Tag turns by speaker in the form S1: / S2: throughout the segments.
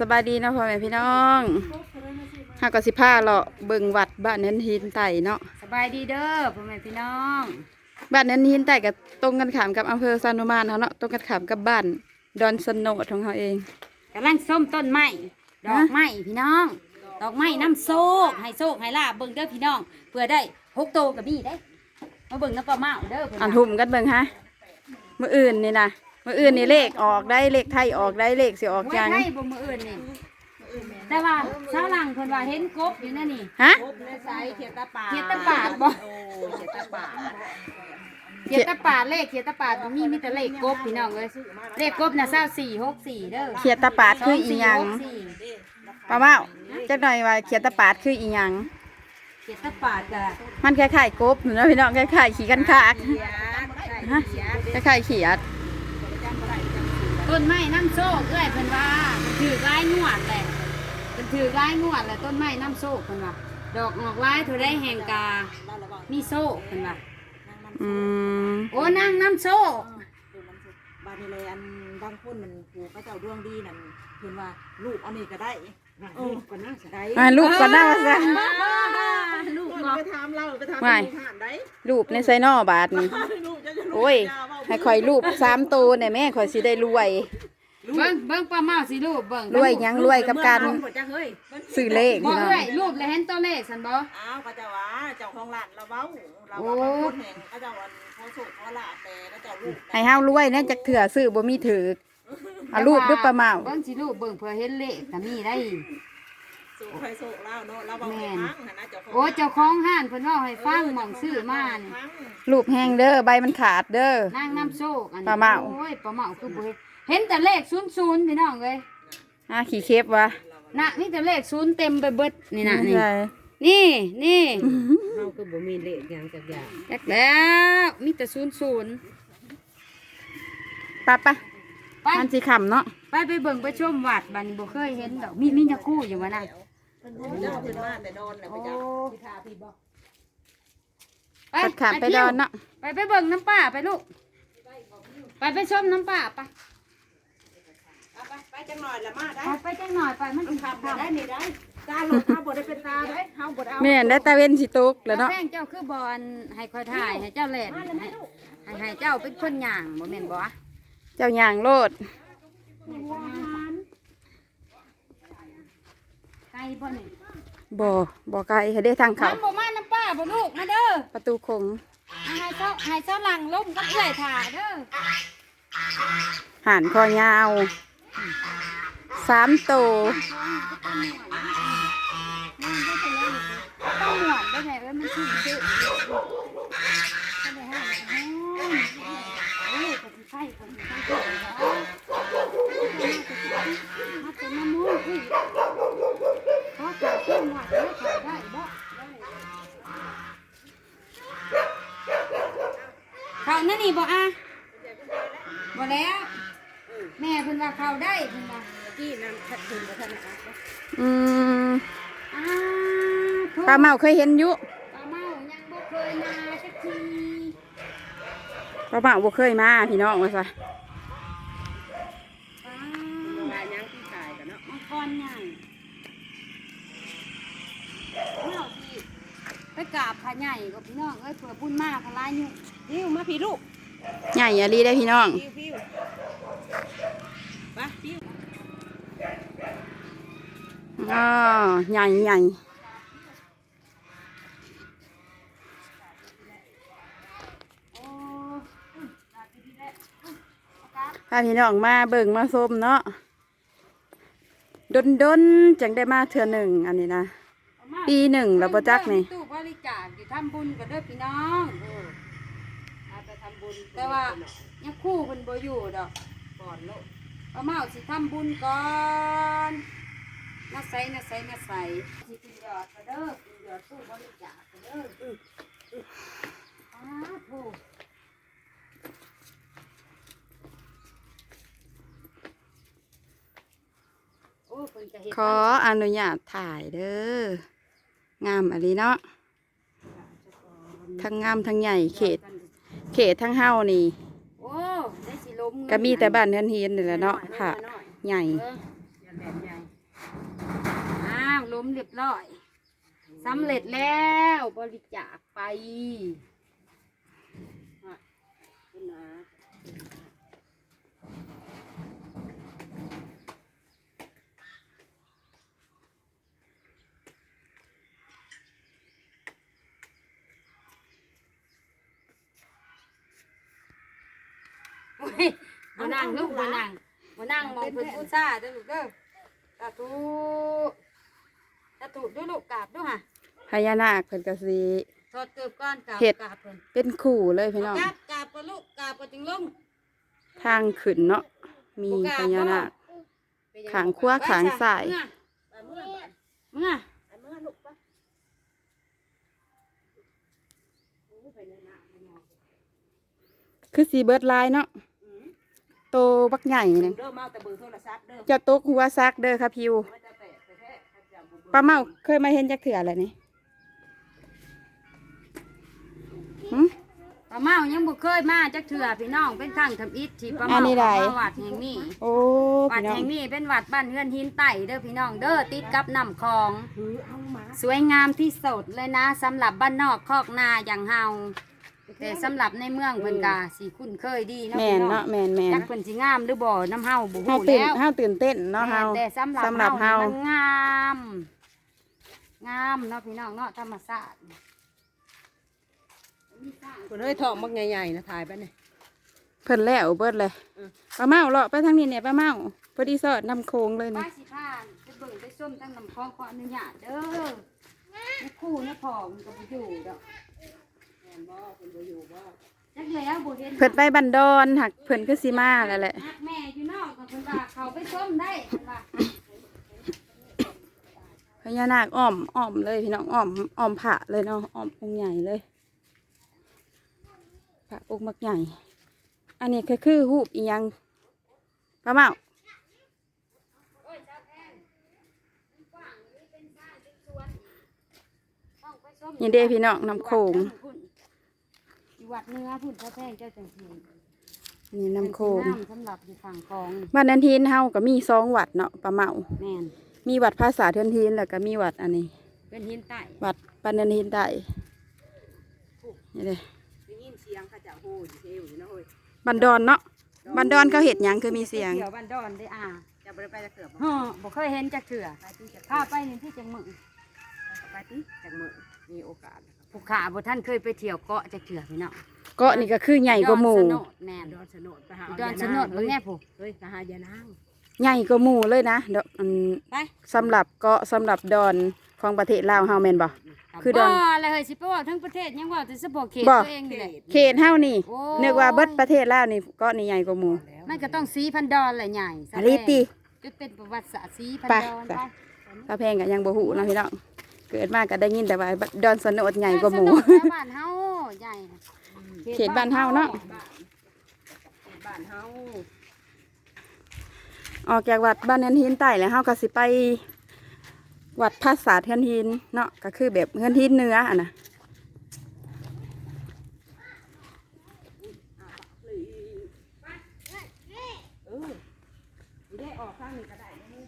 S1: สบายดีเนาะพ่อแม่พี่น้องห้าก็สิพาเลาะเบิ่งวัดบ้านเน้นหินไต่เนาะ
S2: สบายดีเด้อพ่อแม่พี่น้อง
S1: บ้านเน้นหินไต่กับตรงกันขามกับอำเภอซานุมานเขาเนาะตรงกันขามกับบ้านดอนสโนดของเขาเอง
S2: กำลังส้มต้นไม้ดอกไม้พี่น้อง ดอกไม้น้ำโซกให้โซกให้ลาบเบิ่งเด้อพี่น้องเพื่อได้หกโตกับนี่ได้มาเบิ่งน้ำปลาเมาเด้อเพิ่น
S1: อันหุ่มกันเบิ่งฮะมื้ออื่นนี่นะ มื้ออื่นนี่เลขออกได้เลขไทยออกได้เลขสิออก
S2: ไว้
S1: ยัง
S2: ให้บ่มืออื่นนี่แต่ว่าชาวหลังเพิ่นว่าเห็นกบอยู่นั่นนี่
S1: ฮะ
S3: ในไซเขียดตาปา
S2: เขียดตะปาดบ่
S3: โอ้เขียดตาปาด
S2: เขียดตะปาดเลขเขียดตะปาดบ่มีมีแต่เลขกบพี่น้องเอ้ยเลขกบน่ะ2464เด้อ
S1: เขียดตาปาดคืออีหยัง
S2: 2464
S1: ป้าเมาจักหน่อยว่าเขียดตาปาดคืออีหยัง
S2: เขียดตะปาดก็
S1: มันคล้ายๆกบเนาะพี่น้องคล้ายๆขี่กันคาก
S3: เขียดใช่
S1: ฮะ
S3: เขียด
S1: คล้ายๆเขียด
S2: ต้นไม้น้ำโซกเอ้ยเพิ่นว่ามันถือร้ายงวดแหละมันถือร้ายงวดแหละต้นไม้น้ำโซกเพิ่นว่าดอกออกร้ายเท่าได้แห่งกา มีโซกเพิ่นว่า
S1: อืม
S2: โอ้นางน้ำโซก
S3: บานนี้เลยอัน บางคนมันผูกพระเจ้าดวงดีนั่นเห็นว่าลูกเอานี่ก็ได้เออก็น่าจะได้
S1: อ่ารูปก็น่าซะ
S2: ลูก
S3: คน
S2: เนาะ
S3: ไปถามเราไปถาม
S1: ไม่
S3: ผ่านได้
S1: รูปในไซนอบาทนี่
S3: ลูกจะจะ
S1: โอ้ย ให้คอยรูปสามตัวเนี่ยแม่คอยสิได้รวย
S2: เบิ่งเบิ่งปลาเมาสิรูปเบิ่ง
S1: รวยหยังรวยกับการ
S3: จะเฮ้ย
S1: ซื้อเลข
S2: บ่
S1: พี่น้อง
S2: เอ้ยรูปแล้วเห็นตัวเลขซั่นบ่
S3: อ้าวก็จะว่าเจ้าของร้านเราเว้าเราว่าบางคนแห่งก็จะวัน เขาสุกเขาละแต่ก็จะลูก
S1: ให้เฮารวยเนี่ยจักเถื่อซื้อบ่มีถือเอารูปด้วยประมา
S2: เบิ่งสิรูปเบิ่งเพื่อเห็นเลขก็มีได้
S3: สุกใครสุกเราเนาะเราบอกให้ฟังนะเจ้าของ
S2: โอ้เจ้าของห้านเพิ่นเว้าให้ฟังหม่องซื้อมานี่
S1: รูปแห้งเด้อใบมันขาดเด้อ นา
S2: งน้ำโชคอันนี้
S1: ปลาเมา
S2: โอ้ยปลาเมาคือบ่เห็นเห็นแต่เลขศูนย์ศูนย์พี่น้องเลย
S1: อะขี่เคฟวะ
S2: น่ะนี่แต่เลขศูนย์เต็มไปเบิดนี่นะนี่
S1: ใช่
S2: นี่นี่
S3: เฮาก็บ่มีเลขอย่างจักอย่าง
S2: แจกแล้วมีแต่ศูนย์ศูนย์
S1: ปะปะ
S2: ไป
S1: มันสิขำเนาะ
S2: ไปไปเบิ่งไปชมวัดบัดนี้บ่เคยเห็นดอกมีมียาคู่อยู่วะน่ะ
S3: เจ้าเป็นมาแต่โดนน่ะไปจ้า
S2: พิธาพี่บ่ไป
S1: ตัดขาดไปดอนเนาะ
S2: ไปไปเบิ่งน้ำป่าไปลูก ไปไปชมน้ำป่าไป
S3: ไปไปจังหน่อยละมาได้
S2: ไปไปจังหน่อยไปมัน
S3: ขับได้นี่ได้ ตาหลุดเฮาบ่ได้เป็นตาได้เฮาบ่ได้เอา
S1: แม่นได้ตาเว้นสิตกแล้วเนาะ
S2: แป้งเจ้าคือบอลให้คอยถ่ายให้เจ้าแหลนให้ให้ให้เจ้าเป็นคนย่างบ่แม่นบ่
S1: เจ้าย่างโลด
S2: ไก่บ่นี่
S1: บ่บ่ไกลให้ได้ทางเขา
S2: มันบ่มาน้ำป้าบ่ลูกมาเด้อ
S1: ประตูคง
S2: ให้เจ้าให้เจ้าหลังล้มก็เอื่อยถ่าเด้อ
S1: ห่านคอยาวสามตัว
S2: ต้ ได้ไงเอ้ยมันชื่อชื่อก็เลยให้โอ้ยก็สิไฟก็สิไฟก็สิไฟมาเป็นมะม่วงอุ้ยขอขายเครื่องหวานได้ขาได้บ่เขานั่นนี่บอกอะบอกแล้วแม่เพิ่นว่าเขาได้เพิ่นว่า
S3: กี้นั่นขัดถึงบ่ทันนะ
S1: อืม
S2: อ้าโถ่
S1: ปลาเมาเคยเห็นอยู่
S2: ปลาเมายังบ่เคยมาสักที
S1: ปลาเมาบ่เคยมาพี่น้องว่าซะ
S2: ปลา
S3: ลายยังที่ขายกันเนาะ
S2: มังกรใหญ่เมื่อที่ไปกราบพระใหญ่กับพี่น้องเอ้ยเผื่อบุญมากพลายอยู่
S3: พิวมาพี่ลูก
S1: ใหญ่อะลีได้อพี่น้อง
S3: พิวพิวไปพิว
S1: อ๋อใหญ่ใหญ่ พาพี่น้องมาเบิ่งมาส้มเนาะดนดนๆจังได้มาเทื่อหนึ่งอันนี้นะ
S2: เอามา
S1: ปีหนึ่งแล้วบ่จักนี่
S2: ตู้บริจาคอยู่ทำบุญกันเด้อพี่น้องเออเอาไปทำบุญแต่ว่ายังคู่เพิ่นบ่อยู่ดอก
S3: ก่อนโลก
S2: เอามาเอาสิทำบุญก่อนน่าใสน่าใสน่าใสสิกินยอดกันเด้อกินยอดตู้บริจาคกันเด้ออืออืออ้าโธ่โอ้เพิ่นจะเฮ็ด
S1: ขออนุญาตถ่ายเด้อ งามอะไรเนาะ ทั้งงามทั้งใหญ่เขต เขตทั้งเฮานี่
S2: โอ้ได้สิล้มเงิน
S1: ก็มีแต่บ้านเฮือนเฮียนนี่แหละเนาะค่ะ
S2: น้อย
S1: ใหญ่
S2: เอออย่าแบบใหญ่มเรียบร้อยสำเร็จแล้วบริจาคไปโอ้ ยมานั่งลูกมานั่งมานั่งมองเพิ่นผู้ซ่าเด้อลูกเด้อสาธุสาธุด้วยลูกกราบด้วยค่ะ
S1: พญานาคเพิ่นก็สิ
S2: ถอดเกือบก้อนกราบ
S1: เฮ็ด
S2: กราบเพิ่น
S1: เป็นคู่เลยพี่น้อง
S2: กราบกราบก่อนลูกกราบก่อนจึงลง
S1: ทางขึ้นเนาะมีพญานาคขางขวาขางซ้าย
S2: เมื่อเมื่อ
S3: เมื่อลูกปะ
S1: คือสีเบิร์ดลายเนาะ โตบักใหญ่นึง
S3: เด้อมาแต่เบอร์โทรศัพท์เด้อ
S1: จะตกหัวซักเด้อค่ะพิว
S3: ไม่จะแตะแต่แท้จะบุบ
S1: ป้าเมาเคยมาเห็นจักเถื่ออะไรนี่หึ
S2: ป้าเมายังบ่เคยมาจักเถื่อพี่น้องเป็นข้างทำอิฐที่ป้า
S1: อั
S2: เมาน
S1: นี้ใด
S2: มาวัดแห่งนี้
S1: โอ้
S2: วัด
S1: พี่น้อ
S2: แห่
S1: ง
S2: งนี้เป็นวัดบ้านเฮือนหินไต่เด้อพี่น้องเด้อติดกับน้ำคลอง
S3: ถือเอามา
S2: สวยงามที่สุดเลยนะสำหรับบ้านนอกคอกนาอย่างเฮา แต่สำหรับในเมืองเพิ่นกาสีคุ้นเคยดีเนาะ
S1: แม
S2: พี่
S1: น
S2: น้อง
S1: เนาะแมนแมน
S2: จักเพิ่นสิงามหรือบ่น้ำเฮาบ่
S1: เฮา
S2: ฮู้
S1: ตื่น
S2: แล้ว
S1: เฮาตื่นเต้นเนาะเฮา
S2: แต่สำหรับ
S1: สำหรับเฮา
S2: เฮามันงาม งามเนาะพี่น้องเนาะธรรมชาติ
S3: คนเอ้ยทองมักใหญ่ๆนะถ่ายไปเนี่ย
S1: เพิ่นแล้วเบิดเลย
S3: อืม
S1: ป้าเมาเลาะไปทางนี้เนี่ยป้าเมาพอดีสอดนำโค้งเลย
S2: ไป
S1: นี่
S2: สิพานไปเบิ่งไปส้มตั้งน้ำคลองขออนุญาตเด้อในคู่ในพอมันก็บ่อยู่ดอก จักแล้วบ่เห็น
S1: เพิ่นไปบันดอนหักเพิ่นคือสิมาแล้วแหละ
S2: ฮักแม่อยู่นอกก็เพิ่นว่าเขาไปส้มได้เพิ่นว่า
S1: พญานาคอ้อมอ้อมเลยพี่น้องอ้อมอ้อมผะเลยเนาะอ้อมองค์ใหญ่เลยผะองค์มักใหญ่ อันนี้คือคือหูปอีหยังป้าเมา
S2: โอ้ยเจ้าแพงกว้างนี่เป็นบ้านเป็นสวนต้องไปส้ม
S1: นี่เด้พี่น้องน้ำโขง
S2: อยู่ วัดเนื้อพุ่นเจ้าแพงเจ้าจังซี่
S1: นี่น้ำโขง
S2: น้ำสำหรับอยู่ฝั่งคลอง
S1: บ้านนันทีนเฮาก็มีสองวัดเนาะป้าเมา
S2: แม่น
S1: มีวัดภาษาเทือนทีนแล้วก็มีวัดอันนี้
S2: เป็นหินใต้
S1: วัดปันนันทีนได้นี่เลย
S3: ได้ยินเสียงเขาจะโหอยู่เทวอยู่นะเฮ้ย
S1: บันดอนเนาะบันดอนเขาเห็ดหยังคือมีเสียง
S2: เดี๋ยวบ้านดอนได้อ่า
S3: จะไปไปจะเกือบ
S2: ฮะบ่เคยเห็นจักเถื่อ
S3: ไปที่จะ
S2: ข้าไปนี่ที่จังมึง
S3: ไปที่จากมือมีโอกาสนะครับ
S2: ผู้ขาบ่ท่านเคยไปเที่ยวเกาะจักเถื่อพี่น้อง
S1: เก็นี่ก็คือใหญ่กว่าหมู่
S2: ดอนสโนดแม่น
S3: ดอนสนดไปหา
S2: ดอนสโนดเบิ่งแน่ผู้
S3: เฮ้ยไปหายานาง
S1: ใหญ่กว่าหมู่เลยนะดอกอัน
S2: ไป
S1: สำหรับเกาะสำหรับดอนของประเทศลาวเฮาแม่นบ่คือดอน
S2: บ่อะไรเฮ้ยสิไปว่าทั้งประเทศยังว่าแต่เฉพาะเขต
S1: บ่
S2: ตัวเองนี่แหละ
S1: เขตเฮานี่
S2: โอ้
S1: นึกว่าเบิดประเทศลาวนี่เกาะนี่ใหญ่กว่าหมู่
S2: มันก็ต้องสีพันดอนแหละใหญ่
S1: อันนี้ติ
S2: จุดเป็นประวัติศาสตร์สีพัน
S1: ไป
S2: ดอน
S1: ไป
S2: ไป
S1: ถ้าแพงก็ยังบ่ฮู้เนาะพี่น้อง เกิดมาก็ได้ยินแต่ว่าดอนสนดใหญ่กว่าหมู่
S2: สนุแถวบ้านเฮาใหญ่
S1: เขตบ้านเฮาเนาะ
S3: บ้านเฮา
S1: ออกจากวัดบ้านเฮือนหินใต้แล้วเฮาก็สิไป วัดภาษาเฮือนหินเนาะก็คือแบบเฮือนหินเหนืออะนะ
S3: เออสิได้ออกข้างนี้ก็ได้นะ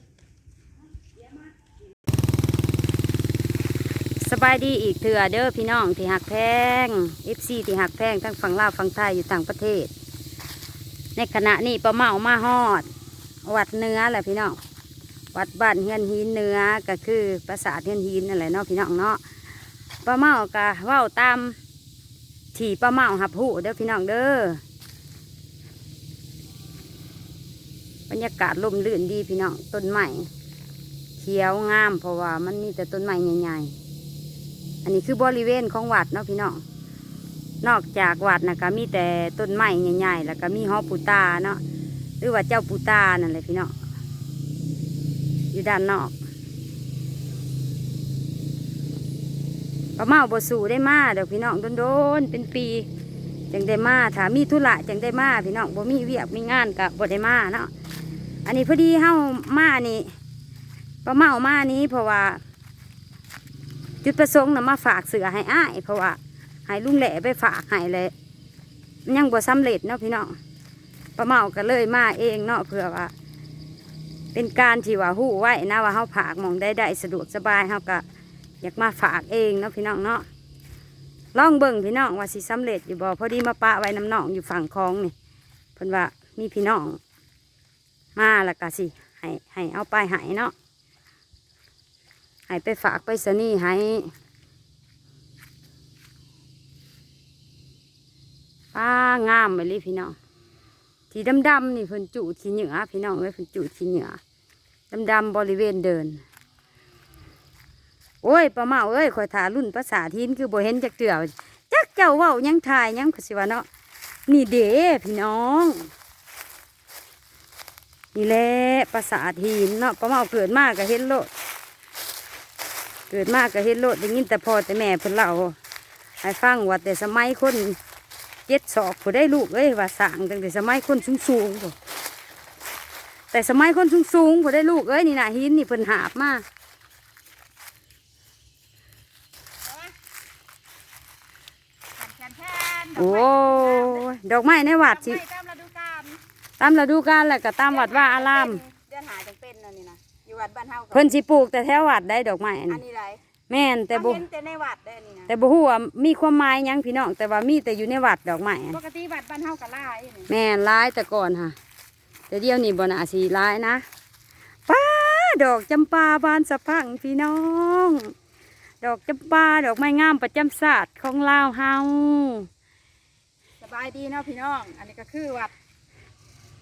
S2: ส บายดีอีกเถื่อเด้อพี่น้องที่หักแพง FC ที่หักแพงทั้งฝั่งลาวฝั่งไทยอยู่ต่างประเทศ ในขณะนี้ป้าเมามาฮอด วัดเนื้อแหละพี่น้อง วัดบ้านเฮือนหินเนื้อก็คือภาษาทเฮือนหินนั่นแหละเนาะพี่น้องเนาะป้าเมาก็ว้าตามที่ป้าเมาหับหูเด้อพี่น้องเด้อบรรยากาศลมลื่นดีพี่น้องต้นไม้เขียวงามเพราะว่ามันมีแต่ต้นไม้ใหญ่ๆ อันนี้คือบริเวณของวัดเนาะพี่น้อง นอกจากวัดนะก็มีแต่ต้นไม้ใหญ่ๆ แล้วก็มีหอปูตาเนาะ หรือว่าเจ้าปูตานั่นแหละพี่น้อง อยู่ด้านนอกป้าเมาบสู่ได้มาเดี๋ยวพี่น้องโดนๆเป็นปีจังได้มาถามีธุระจังได้มาพี่น้องบ่มีเวียกมีงานกับบ่ได้มาเนาะอันนี้พอดีเฮามานี่ป้าเมามานี้เพราะว่า จุดประสงค์นะมาฝากเสือให้อ้ายเพราะว่าให้ลุงแหล่ไปฝากให้เลยยังบ่สำเร็จเนาะพี่น้องป้าเมาก็เลยมาเองเนาะเพื่อว่า เป็นการที่ว่าหู้ไว้นะว่าเฮาฝากมองได้ได้สะดวกสบายเฮาก็อยากมาฝากเองเนาะพี่น้องเนาะลองเบิ่งพี่น้องว่าสิสำเร็จอยู่บ่พอดีมาปะไว้น้ำหนองอยู่ฝั่งคลองนี่เพิ่นว่ามีพี่น้องมาแล้วก็สิให้ให้เอาไปให้เนาะ ให้ไปฝากไปสนี่ให้ป้างามไปเลยพี่น้องที่ดำๆนี่เพิ่นจุที่เหนือพี่น้องเอ้ยเพิ่นจุที่เหนือดำๆบริเวณเดิน โอ้ยป้าเมาเอ้ยข่อยถารุ่นภาษาทินคือบ่เห็นจักเตือจักเจ้าเว้ายังทายยังก็สิว่าเนาะนี่เด้พี่น้องนี่แหละภาษาทินเนาะป้าเมาเกิดมาก็เห็นโลด เกิดมาก็เห็นโลดได้ยินแต่พ่อแต่แม่เพิ่นเล่าให้ฟังว่าแต่สมัยคนเจ็ดศอกผู้ได้ลูกเอ้ยว่าสั่งตั้งแต่สมัยคนสูงสูงๆพุ่นแต่สมัยคนสูงสูงๆผู้ได้ลูกเอ้ยนี่นะหินนี่เพิ่นหาบมาโอ้ยดอกไม้ในวัดสิ
S1: ไม่ตามฤดูกาล
S2: ตามฤดูกาลแหละก็ตามวัดว่าอาราม
S1: อยู่วัดบ้านเฮาก็
S2: เพิ่นสิปลูกแต่แถววัดได้ดอกไม้อัน
S1: อัน
S2: นี้
S1: นี้ไร
S2: แม่นแต่บ่
S1: เห็นแต่ในวัดได้อนี่นะ
S2: แต่บ่ฮู้ว่ามีความหมายหยังพี่น้องแต่ว่ามีแต่อยู่ในวัดดอกไม้อัน
S1: ปกติวัดบ้านเฮาก็หลายนี่
S2: แม่นร้ายแต่ก่อนค่ะ แต่เดี๋ยวนี้บ่น่าสีร้ายนะป้าดอกจำปาบานสะพรังพี่น้อง ดอกจำปาดอกไม้งามประจำศาสตร์ของลาวเฮา
S1: สบายดีเนาะพี่น้อง อันนี้ก็คือวัด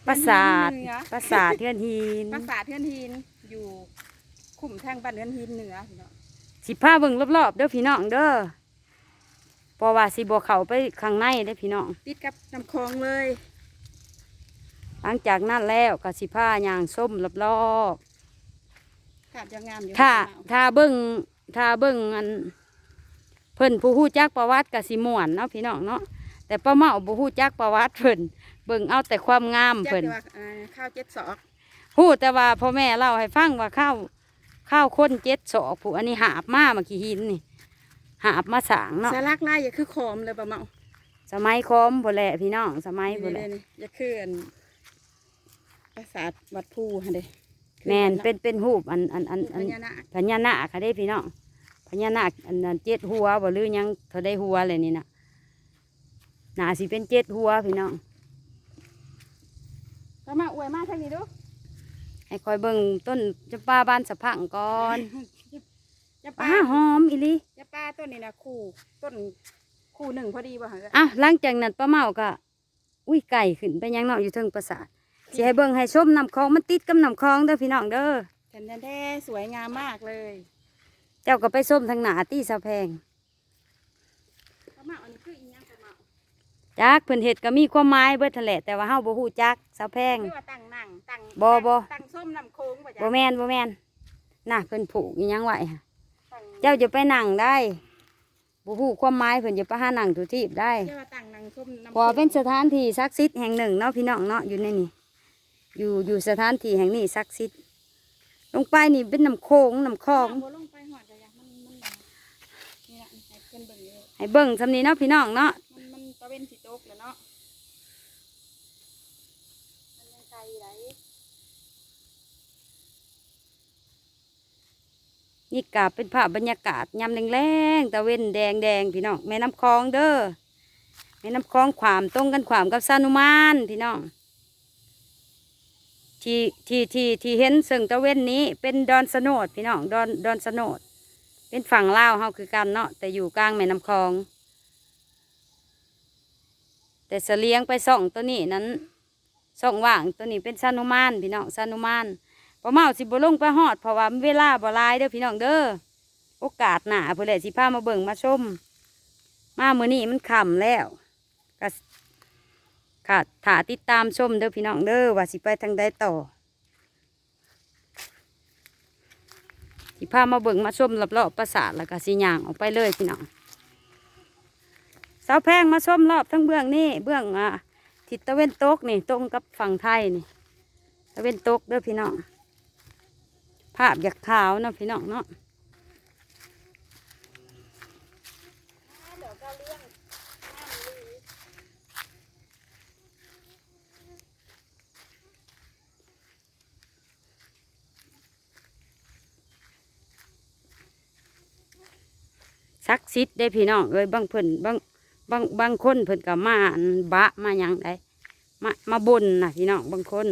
S2: ปราสาท
S1: เหนือ
S2: ปราสาทเทือนหิน
S1: ปราสาทเทือนหิน อยู่คุ้มแท่งบ้านเทือนหินเหนือพี่น้อง
S2: สิพาเบิ่งรอบๆเด้อพี่น้องเด้อเพราะว่าสิบ่เข้าไปข้างในเด้อพี่น้อง
S1: ติดกับน้ำคลองเลย
S2: หลังจากนั้นแล้วก็สิพาย่างส้มรอบ
S1: ขาดจะงามอยู่
S2: ๆถ้า
S1: พี่น้อง
S2: ถ้าเบิ่งถ้าเบิ่งอันเพิ่นผู้ฮู้จักประวัติก็สิม่วนเนาะพี่น้องเนาะแต่ป้าเมาบ่ฮู้จักประวัติเพิ่นเบิ่งเอาแต่ความงาม
S1: แจ้ง
S2: เพิ่น
S1: แต่ว่าเอ่อข้าวเจ็ดศอก
S2: ฮู้แต่ว่าพ่อแม่เล่าให้ฟังว่าข้าวข้าวคนเจ็ดศอกผู้อันนี้หาบมาเมื่อกี้หินนี่หาบมาสร้างเนาะ
S1: สารักไล่อย่าคือโคมเลยประมาณ
S2: สมัยคอมพุ่นแหละพี่น้องสมัยพุ่นแหละ
S1: นี่ๆๆอย่าคืออันปราสาทวัดภูฮะเด้
S2: แม่นเป็นเป็นรูปอันอันอัน
S1: พ
S2: อัน
S1: ญานาค
S2: พญานาคค่ะเด้พี่น้องพญานาคอันนั้นเจ็ดหัวบ่หรือหยังเท่าได้หัวเลยนี่นะน่าสิเป็นเจ็ดหัวพี่น้อง
S1: ก็มาอวยมาทางนี้ดู
S2: ให้คอยเบิ่งต้นจำปาบานสะพังก่อน
S1: จะป
S2: ป้า
S1: ลา
S2: หอมอีหลี
S1: จะปลาต้นนี้นะคู่ต้นคู่หนึ่งพอดีป่ะฮะ
S2: อะหลังจากนั้นป้าเมาก็อุ้ยไก่ขึ้นไปยังเนาะอยู่เทิงปราสาทสิให้เบิ่งให้ชมน้ำคลองมันติดกับน้ำคลองเด้อพี่น้องเด้อ
S1: แทนแท้ๆสวยงามมากเลย
S2: เจ้าก็ไปส้มทางหนาตีสะแพง
S1: ประมาณอันนี้คืออีหยังประมาณ
S2: จักเพิ่นเฮ็ดก็มีความหมายเบิดนั่นแหละแต่ว่าเฮาบ่ฮู้จักสะแพง
S1: คือว่าตั้งนั่ง ตั้ง
S2: บ่บ่
S1: ตั้งส้มน้ำโค้งป่ะ
S2: บ่
S1: จ๊ะ
S2: แม่นบ่แม่นน่ะเพิ่นผูกอีหยังไว้ค่ะ
S1: ตั้ง
S2: เจ้าจะไปนั่งได้บ่ฮู้ความหมายเพิ่นจะไปหานั่งทุทีบได้
S1: เรียกว่าตั้งนั่งส้มน้ำ
S2: เพอเป็นสถานที่ศักดิ์สิทธิ์แห่งหนึ่งเนาะพี่น้องเนาะอยู่ในนี่อยู่อยู่สถานที่แห่งนี้ศักดิ์สิทธิ์ลงไปนี่เป็นน้ำโขงน้ำคลอง
S1: บ่ลงไปหอดเลยอะมันมันนี่ละให้เพิ่นเบิ่งเลย
S2: ให้เบิ่งซำนี้เนาะพี่น้องเนาะ
S1: มันมันตะเวนสิตกแล้วเนาะมันยังไกลไหล
S2: นี่กาเป็นภาพบรรยากาศยามแรงๆตะเว้นแดงแดงพี่น้องแม่น้ำคลองเด้อแม่น้ำคลองขวามตรงกันขวามกับสานุมานพี่น้องที่ที่ที่ที่เห็นซึ่งตะเว้นนี้เป็นดอนสโนดพี่น้องดอนดอนสโนดเป็นฝั่งลาวเฮาคือกันเนาะแต่อยู่กลางแม่น้ำคลอง แต่เสลียงไปส่องตัวนี้นั้นส่องว่างตัวนี้เป็นสานุมานพี่น้องสานุมาน พอเมาสิบ่ลงไปฮอดเพราะว่าเวลาบ่ลายเด้อพี่น้องเด้อโอกาสหนาเพื่อแหละสิพามาเบิ่งมาชม มาเมื้อนี้มันค่ำแล้วก็ค่ะถ้าติดตามชมเด้อพี่น้องเด้อว่าสิไปทางใดต่อ สิพามาเบิ่งมาชมรอบๆปราสาทแล้วก็สิย่างออกไปเลยพี่น้องเสาแพงมาชมรอบทั้งเบื้องนี่เบื้องอ่าทิศตะเวนตกนี่ตรงกับฝั่งไทยนี่ตะเวนตกเด้อพี่น้อง ภาพอยากขาวนะพี่น้องเนาะซักซิดได้พี่น้องเอ้ยบางเพื่อนบางบางบางคนเพื่อนกับมาบะมายังได้มามาบนนะพี่น้องบางคน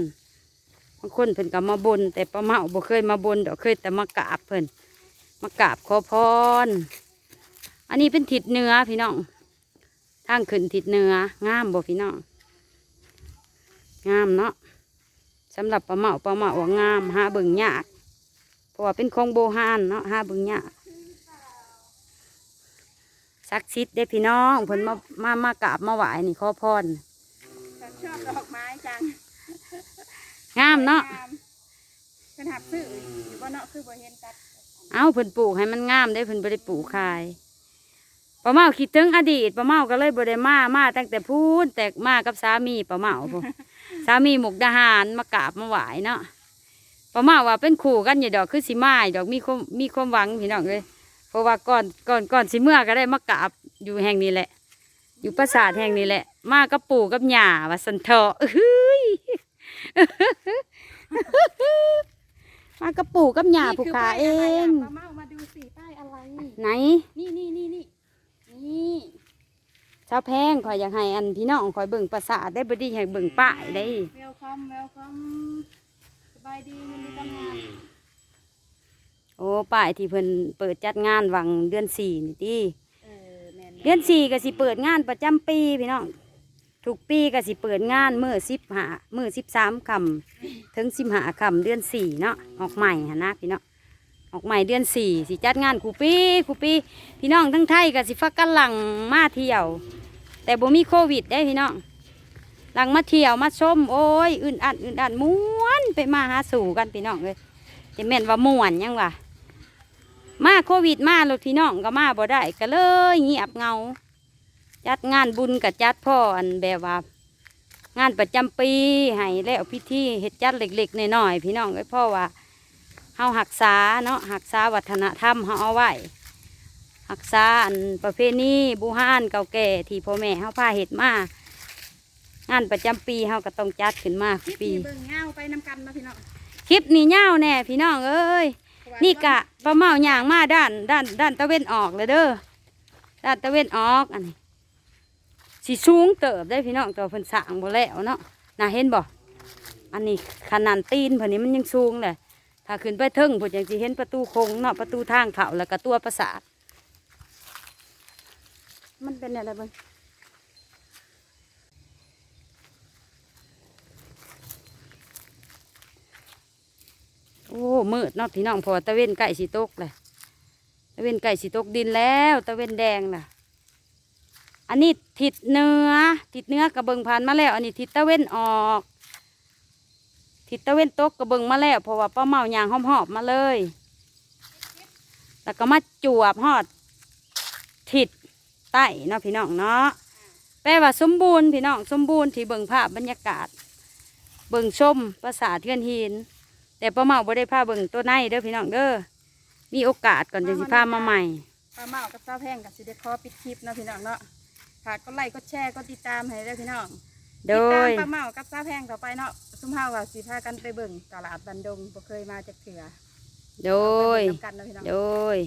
S2: บางคนเพิ่นก็มาบน แต่ป้าเมาบ่เคยมาบนดอกเคยแต่มากราบเพิ่นมากราบขอพร อันนี้เป็นทิศเหนือพี่น้องทางขึ้นทิศเหนืองามบ่พี่น้องงามเนาะสำหรับป้าเมาป้าเมาว่างามหาเบิ่งยากเพราะว่าเป็นของโบราณเนาะหาเบิ่งยากศักดิ์สิทธิ์ได้พี่น้องเพิ่นมามามากราบมาไหว้นี่ขอพร
S1: ฉันชอบดอกไม้จัง
S2: งามเนาะ
S1: งามเป็นหับซื้ออยู่บ่เนาะคือบ่เห็นตัด
S2: เอาเพิ่นปลูกให้มันงามได้เพิ่นบ่ได้ปลูกขายป้าเมาคิดถึงอดีตป้าเมาก็เลยบ่ได้มามาตั้งแต่พูนแต่มากับสามีป้าเมาพนสามีหมกดาหารมากราบมาไหว้เนาะป้าเมาว่าเป็นคู่กันอยู่ดอกคือสิมาอยู่ดอกมีความมีความหวังพี่น้องเลยเพราะว่าก่อนก่อนก่อนสิเมื่อก็ได้มากราบอยู่แห่งนี้แหละ อยู่ปราสาทแห่งนี้แหละ มากับปู่กับย่าว่าสันเถาะเอ้ย มากับปู่กับย่าผู้ขาเอง
S1: มาเมามาดูสิป้ายอะไร
S2: ไหน
S1: นี่นี่นี่นี่นี่
S2: ชาวแพงขอยอยากให้อันพี่น้องขอยเบิ่งปราสาทได้บ่ดีให้เบิ่งป้ายได้
S1: เวลคัมเวลคัมสบายดียินดีต้อนรับ
S2: โอ้ป้ายที่เพิ่นเปิดจัดงานวังเดือนสี่นี่ติ
S1: เออแม่น
S2: เดือนสี่ก็สิเปิดงานประจำปีพี่น้อง ทุกปีก็สิเปิดงานมื้อสิบหามื้อสิบสามคำถึงสิบหาคำเดือนสี่เนาะออกใหม่หนนะพี่เน้องออกใหม่เดือนสี่สิจัดงานคูปีคูปี พี่น้องทั้งไทยก็สิฟักกันหลังมาเที่ยว แต่บ่มีโควิดได้พี่น้องหลังมาเที่ยวมาชมโอ้ยอื่นอัดอื่นอัดม้วนไปมาหาสู่กันพี่น้องเลยจะแม่นว่าม่วนยังวะมาโควิดมาล้วพี่น้องก็มาบ่ได้ก็เลยเงียบเงา จัดงานบุญกับจัดพ่ออันแบบว่า งานประจำปีให้แล้วพิธีเฮ็ดจัดเล็กๆน้อยๆพี่น้องไอ้ยพ่อว่าเฮาหักษาเนาะหักษาวัฒนธรรมเฮาเอาไว้รักษาอันประเพณีบูฮานเก่าแก่ที่พ่อแม่เฮาพาเฮ็ดมางานประจำปีเฮาก็ต้องจัดขึ้นมา
S1: คลิป
S2: ปี
S1: นี้เบิ่งเงาไปนำกันเนาะพี่น้อง
S2: คลิปนี้ยาวแน่พี่น้องเอ้ยนี่กะประเมาย่างมาด้านด้านด้านตะเวนออกเลยเด้อด้านตะเวนออกอันนี้ สิสูงเติบได้พี่น้องตัวเพิ่นสางบ่แล้วเนาะน่าเห็นบ่อันนี้ขนาดตีนเพิ่นนี่มันยังสูงเลยถ้าขึ้นไปเทิงเพิ่นยังสิเห็นประตูโค้งเนาะประตูทางเข้าแล้วก็ตัวปราสาทมันเป็นอะไรบ้างโอ้มืดเนาะพี่น้องพอตะเวนไก่สีตกเลยตะเวนไก่สีตกดินแล้ว ตะเวนแดงน่ะ อันนี้ทิศเนื้อทิศเนื้อกระเบิงผ่านมาแล้ว อันนี้ทิศตะเวนออกทิศตะเวนตกกระเบิงมาแล้วเพราะว่าป้าเมายางหอบๆมาเลย แล้วก็มาจวบหอดทิศใต้เนาะพี่น้องเนาะแปลว่าสมบูรณ์พี่น้องสมบูรณ์ที่เบิงภาพบรรยากาศ เบิงชมภาษาเทือนหิน แต่ป้าเมาบ่ได้พาเบิงตัวในเด้อพี่น้องเด้อมีโอกาสก่อนจะสิพามาใหม่
S1: ปลาเมากับเจ้าแพงกับสิเดคอปิดคลิปเนาะพี่น้องเนาะ ฝากก็ไลค์ก็แชร์ก็ติดตามให้ด้วยพี่น้อง
S2: โด
S1: ติดตาม
S2: ย
S1: ปลาเมากับเจ้าแพงต่อไปเนาะซุมเฮาว่าสิพากันไปเบิ่งตลาดบันดงบ่เคยมาจากเถื่อ
S2: โดย
S1: ไปเบิ่งนำกันเนาะพี่น้อง
S2: โดย